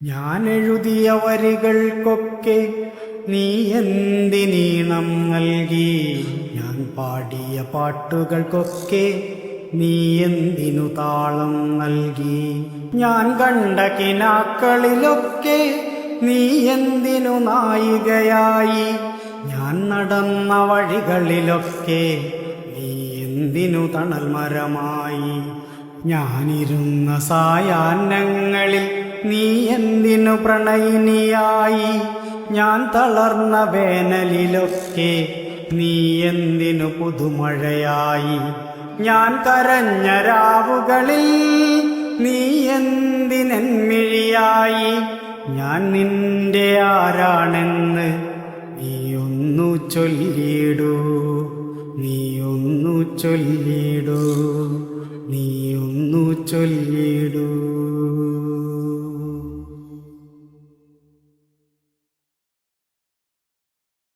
ഞാൻ എഴുതിയ വരികൾക്കൊക്കെ നീ എന്തിനീണം നൽകി? ഞാൻ പാടിയ പാട്ടുകൾക്കൊക്കെ നീ എന്തിനു താളം നൽകി? ഞാൻ കണ്ട കിനാക്കളിലൊക്കെ നീ എന്തിനു നായികയായി? ഞാൻ നടന്ന വഴികളിലൊക്കെ നീ എന്തിനു തണൽ മരമായി ഞാനിരുന്ന സായാഹ്നങ്ങളിൽ നീ എന്തിനു പ്രണയിനിയായി? ഞാൻ തളർന്ന വേനലിലൊക്കെ നീ എന്തിനു പുതുമഴയായി? ഞാൻ കരഞ്ഞ രാവുകളിൽ നീ എന്തിനെന്മിഴിയായി ഞാൻ നിന്റെ ആരാണെന്ന് നീ ഒന്നു ചൊല്ലിടൂ നീ ഒന്നു ചൊല്ലിടൂ. ചൊല്ലിടൂ